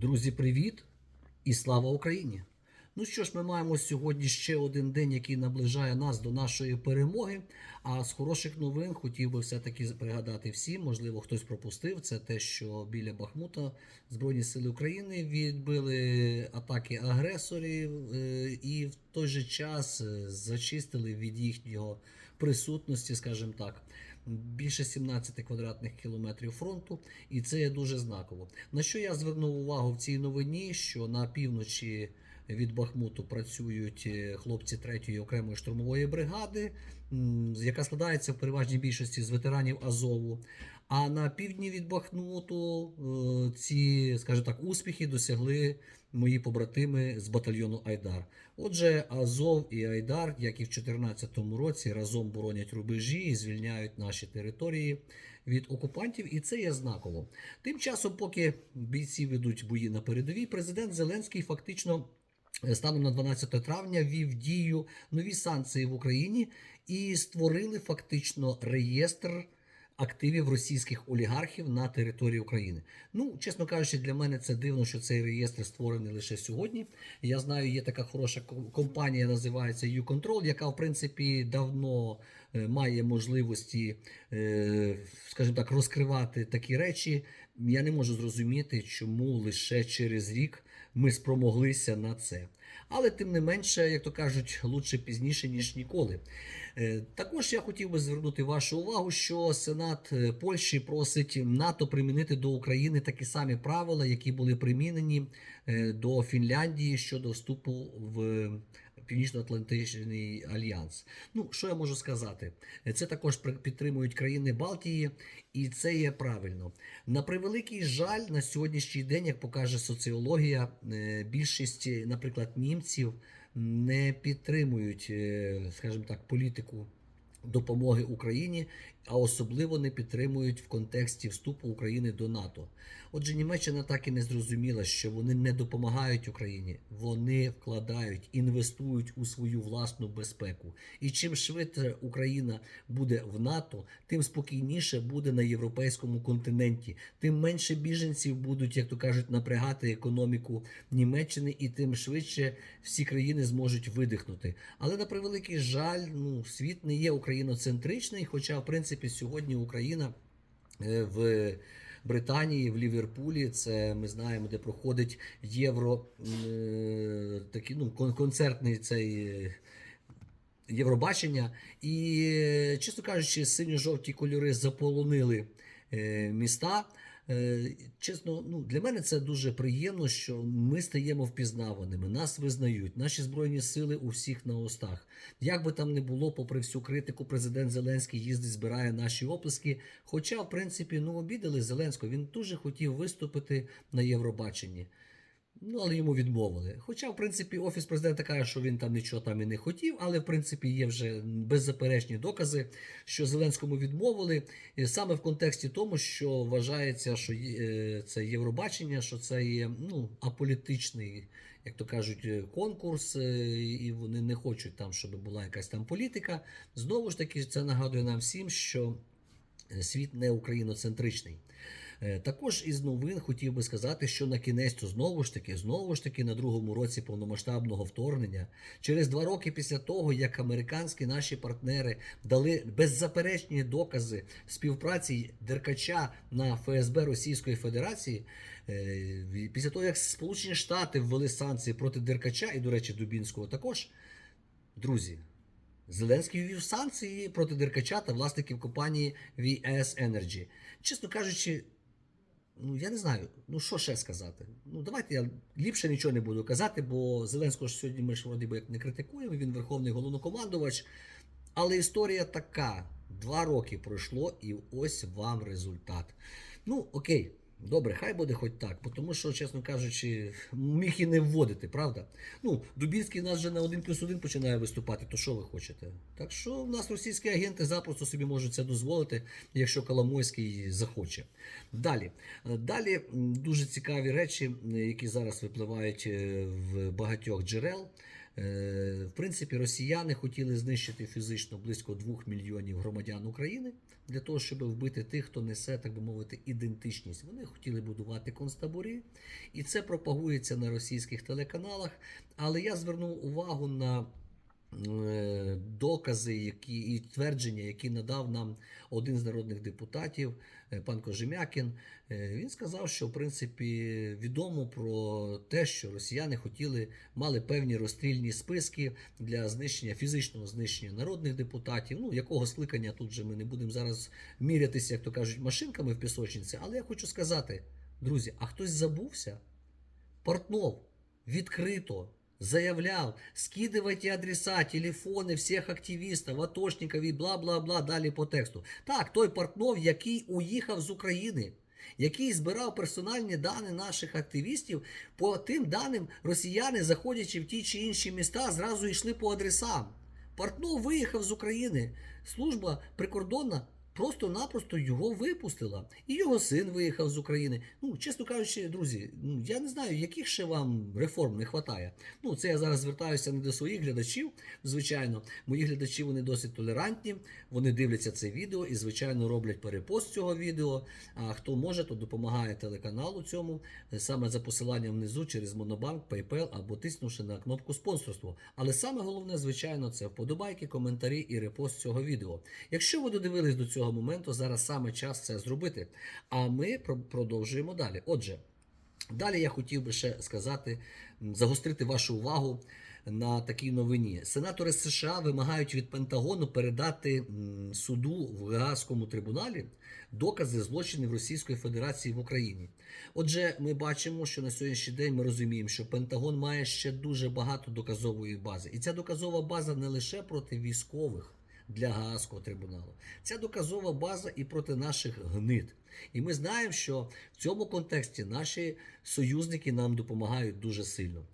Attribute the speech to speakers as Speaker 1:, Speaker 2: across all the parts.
Speaker 1: Друзі, привіт і слава Україні! Ну що ж, ми маємо сьогодні ще один день, який наближає нас до нашої перемоги. А з хороших новин хотів би все-таки пригадати всім, можливо, хтось пропустив. Це те, що біля Бахмута Збройні Сили України відбили атаки агресорів е, і в той же час е, зачистили від їхнього присутності, скажімо так. Більше 17 квадратних кілометрів фронту, і це є дуже знаково. На що я звернув увагу в цій новині, що на півночі від Бахмуту працюють е, хлопці 3-ї окремої штурмової бригади, яка складається в переважній більшості з ветеранів Азову. А на півдні від Бахмуту е, ці, скажімо так, успіхи досягли мої побратими з батальйону Айдар. Отже, Азов і Айдар, як і в 2014 році, разом боронять рубежі і звільняють наші території від окупантів, і це є знаково. Тим часом, поки бійці ведуть бої на передовій, президент Зеленський фактично. е, Станом на 12 травня ввів дію нові санкції в Україні і створили фактично реєстр активів російських олігархів на території України. Ну, чесно кажучи, для мене це дивно, що цей реєстр створений лише сьогодні. Я знаю, є така хороша компанія, називається YouControl, яка в принципі давно е, має можливості, е, скажімо так, розкривати такі речі. Я не можу зрозуміти, чому лише через рік ми спромоглися на це. Але тим не менше, як то кажуть, лучше пізніше ніж ніколи. Е, Також я хотів би звернути вашу увагу, що Сенат е, Польщі просить НАТО примінити до України такі самі правила, які були примінені е, до Фінляндії щодо вступу в Північно-Атлантичний альянс. Ну, що я можу сказати? Це також підтримують країни Балтії, і це є правильно. На превеликий жаль, на сьогоднішній день, як покаже соціологія, е, більшість, наприклад, німців не підтримують, е, скажімо так, політику допомоги Україні, а особливо не підтримують в контексті вступу України до НАТО. Отже, Німеччина так і не зрозуміла, що вони не допомагають Україні, вони вкладають, інвестують у свою власну безпеку. І чим швидше Україна буде в НАТО, тим спокійніше буде на європейському континенті, тим менше біженців будуть, як то кажуть, напрягати економіку Німеччини, і тим швидше всі країни зможуть видихнути. Але на превеликий жаль, ну світ не є україноцентричний, хоча, в принципі, сьогодні Україна е, в Британії, в Ліверпулі, це ми знаємо, де проходить євро е, такий, ну, концертний цей. е, Євробачення, і, чесно кажучи, синьо-жовті кольори заполонили міста. Е, чесно, ну для мене це дуже приємно, що ми стаємо впізнаваними, нас визнають, наші збройні сили у всіх на устах. Як би там не було, попри всю критику, президент Зеленський їздить, збирає наші оплески. Хоча, в принципі, ну обідали Зеленського. Він дуже хотів виступити на Євробаченні. Ну, але йому відмовили. Хоча, в принципі, офіс президента каже, що він там нічого там і не хотів, але в принципі є вже беззаперечні докази, що Зеленському відмовили і саме в контексті тому, що вважається, що це Євробачення, що це є ну, аполітичний, як то кажуть, е, конкурс, е, і вони не хочуть там, щоб була якась там політика. Знову ж таки, це нагадує нам всім, що е, світ не україноцентричний. Е, Також із новин хотів би сказати, що на кінець то знову ж таки, знову ж таки, на другому році повномасштабного вторгнення, через два роки після того, як американські наші партнери дали беззаперечні докази співпраці Деркача на ФСБ Російської Федерації, е, після того як Сполучені Штати ввели санкції проти Деркача і, до речі, Дубінського також, друзі. Зеленський ввів санкції проти Деркача та власників компанії VS Energy. Чесно кажучи, ну я не знаю, ну що ще сказати. Ну давайте я ліпше нічого не буду казати, бо Зеленського ж сьогодні ми ж вроді би як не критикуємо, він верховний головнокомандувач. Але історія така: два роки пройшло, і ось вам результат. Ну, окей. Добре, хай буде хоч так, тому що, чесно кажучи, міг і не вводити, правда? Ну, Дубінський нас вже на 1 плюс 1 починає виступати, то що ви хочете? Так що в нас російські агенти запросто собі можуть це дозволити, якщо Коломойський захоче. Далі. Далі дуже цікаві речі, які зараз випливають е, в багатьох джерел. Е, В принципі, росіяни хотіли знищити фізично близько 2 мільйонів громадян України для того, щоб вбити тих, хто несе, так би мовити, ідентичність. Вони хотіли будувати концтабори, і це пропагується на російських телеканалах. Але я звернув увагу на докази які, і твердження, які надав нам один з народних депутатів, е, пан Кожем'якін. Е, Він сказав, що в принципі відомо про те, що росіяни хотіли, мали певні розстрільні списки для знищення фізичного знищення народних депутатів. Ну якого скликання тут же ми не будемо зараз мірятися, як то кажуть, машинками в пісочниці. Але я хочу сказати, друзі, а хтось забувся? Портнов відкрито заявляв, скидывайте адреса, телефони всіх активістів, атошників і бла-бла-бла далі по тексту. Так, той Портнов, який уїхав з України, який збирав персональні дані наших активістів, по тим даним росіяни, заходячи в ті чи інші міста, зразу йшли по адресам. Портнов виїхав з України. Служба прикордонна просто-напросто його випустила. І його син виїхав з України. Ну, чесно кажучи, друзі, ну я не знаю, яких ще вам реформ не вистачає. Ну, це я зараз звертаюся не до своїх глядачів. Звичайно, мої глядачі вони досить толерантні. Вони дивляться це відео і, звичайно, роблять перепост цього відео. А хто може, то допомагає телеканалу цьому саме за посиланням внизу через Монобанк, PayPal або тиснувши на кнопку спонсорство. Але саме головне, звичайно, це вподобайки, коментарі і репост цього відео. Якщо ви додивились до цього моменту, зараз саме час це зробити. А ми про- продовжуємо далі. Отже, далі я хотів би ще сказати, загострити вашу увагу на такій новині. Сенатори США вимагають від Пентагону передати суду в Гаазькому трибуналі докази злочинів Російської Федерації в Україні. Отже, ми бачимо, що на сьогоднішній день ми розуміємо, що Пентагон має ще дуже багато доказової бази, і ця доказова база не лише проти військових. Для Гаазького трибуналу. Ця доказова база і проти наших гнид. І ми знаємо, що в цьому контексті наші союзники нам допомагають дуже сильно.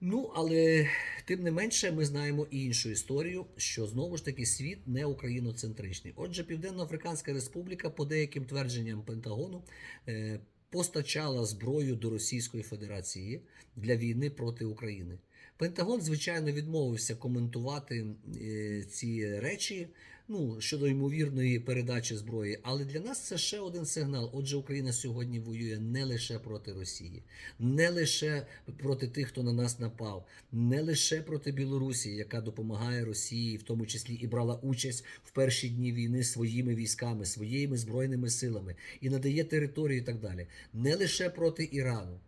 Speaker 1: Ну, але тим не менше, ми знаємо і іншу історію, що знову ж таки світ не україноцентричний. Отже, Південно-Африканська Республіка, по деяким твердженням Пентагону, е, постачала зброю до Російської Федерації для війни проти України. Пентагон, звичайно, відмовився коментувати е, ці речі ну, щодо ймовірної передачі зброї. Але для нас це ще один сигнал. Отже, Україна сьогодні воює не лише проти Росії, не лише проти тих, хто на нас напав, не лише проти Білорусі, яка допомагає Росії, в тому числі і брала участь в перші дні війни своїми військами, своїми збройними силами і надає територію і так далі. Не лише проти Ірану.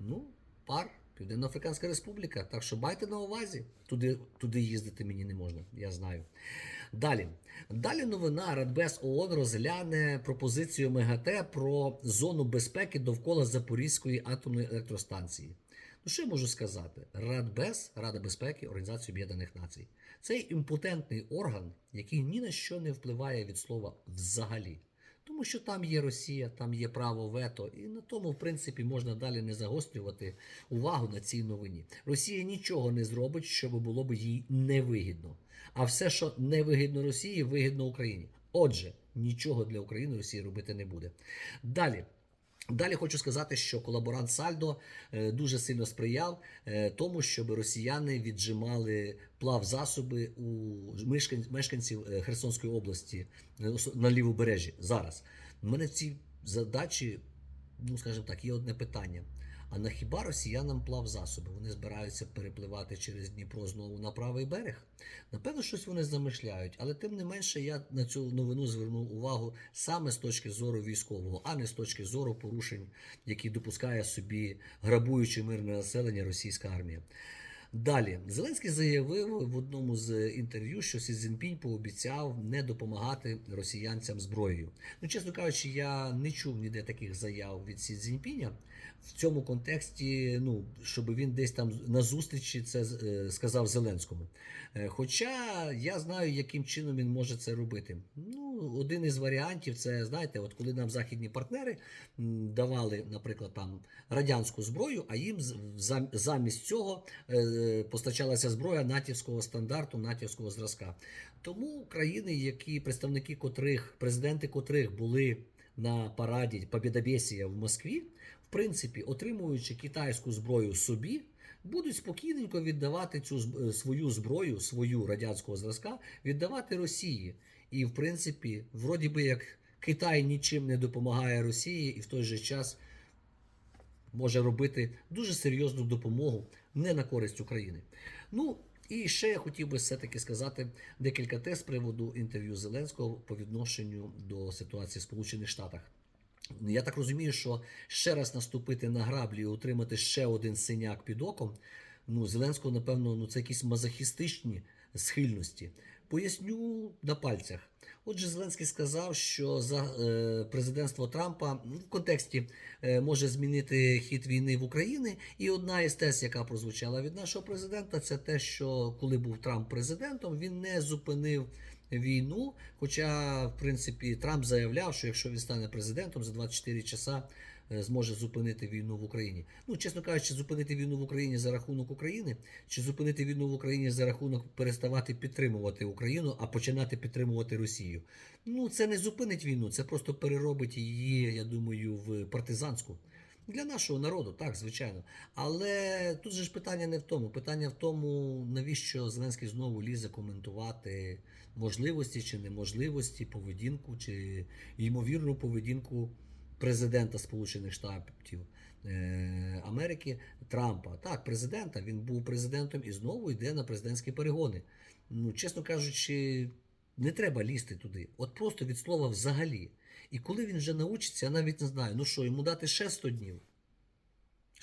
Speaker 1: Ну, пар. Південно-Африканська Республіка. Так що майте на увазі, туди, туди їздити мені не можна, я знаю. Далі. Далі новина Радбез ООН розгляне пропозицію МГТ про зону безпеки довкола Запорізької атомної електростанції. Ну, що я можу сказати? Радбез, Рада безпеки Організації Об'єднаних Націй. Цей імпотентний орган, який ні на що не впливає від слова взагалі. Тому що там є Росія, там є право вето, і на тому, в принципі, можна далі не загострювати увагу на цій новині. Росія нічого не зробить, що було б їй невигідно. А все, що невигідно Росії, вигідно Україні. Отже, нічого для України Росія робити не буде. Далі. Далі хочу сказати, що колаборант Сальдо е, дуже сильно сприяв е, тому, щоб росіяни віджимали плав засоби у мешкан- мешканців е, Херсонської області на лівобережжі. Зараз у мене в цій задачі, ну скажімо так, є одне питання. А на хіба росіянам плавзасоби? Вони збираються перепливати через Дніпро знову на правий берег? Напевно, щось вони замишляють, але тим не менше я на цю новину звернув увагу саме з точки зору військового, а не з точки зору порушень, які допускає собі грабуючи мирне населення російська армія. Далі Зеленський заявив в одному з інтерв'ю, що Сі Цзіньпінь пообіцяв не допомагати росіянцям зброєю. Ну, чесно кажучи, я не чув ніде таких заяв від Сі Цзіньпіня. В цьому контексті, ну щоб він десь там на зустрічі це е, сказав Зеленському. Е, Хоча я знаю, яким чином він може це робити. Ну, один із варіантів це знаєте, от коли нам західні партнери давали, наприклад, там радянську зброю, а їм замість цього е, постачалася зброя натівського стандарту, натівського зразка. Тому країни, які представники котрих, президенти котрих були на параді Побєдобєсія в Москві, в принципі, отримуючи китайську зброю собі, будуть спокійненько віддавати цю е, свою зброю, свою радянського зразка, віддавати Росії. І, в принципі, вроді би як Китай нічим не допомагає Росії, і в той же час може робити дуже серйозну допомогу не на користь України. Ну і ще я хотів би все-таки сказати декілька тез з приводу інтерв'ю Зеленського по відношенню до ситуації в Сполучених Штатах. Я так розумію, що ще раз наступити на граблі і отримати ще один синяк під оком. Ну, Зеленського, напевно, ну це якісь мазохістичні схильності. Поясню на пальцях. Отже, Зеленський сказав, що за е, президентство Трампа ну, в контексті е, може змінити хід війни в Україні. І одна із тез, яка прозвучала від нашого президента, це те, що коли був Трамп президентом, він не зупинив війну. Хоча, в принципі, Трамп заявляв, що якщо він стане президентом за 24 часа зможе зупинити війну в Україні. Ну, чесно кажучи, зупинити війну в Україні за рахунок України, чи зупинити війну в Україні за рахунок переставати підтримувати Україну, а починати підтримувати Росію. Ну, це не зупинить війну, це просто переробить її, я думаю, в партизанську. Для нашого народу, так, звичайно. Але тут же ж питання не в тому. Питання в тому, навіщо Зеленський знову лізе коментувати можливості чи неможливості, поведінку чи ймовірну поведінку президента Сполучених Штатів е, Америки Трампа. Так, президента, він був президентом і знову йде на президентські перегони. Ну, чесно кажучи, не треба лізти туди. От просто від слова взагалі. І коли він вже научиться, я навіть не знаю, ну що, йому дати ще 100 днів,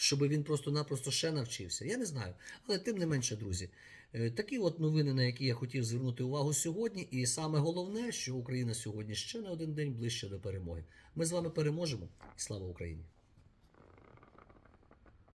Speaker 1: щоб він просто-напросто ще навчився. Я не знаю. Але тим не менше, друзі, е, такі от новини, на які я хотів звернути увагу сьогодні. І саме головне, що Україна сьогодні ще на один день ближче до перемоги. Ми з вами переможемо. Слава Україні!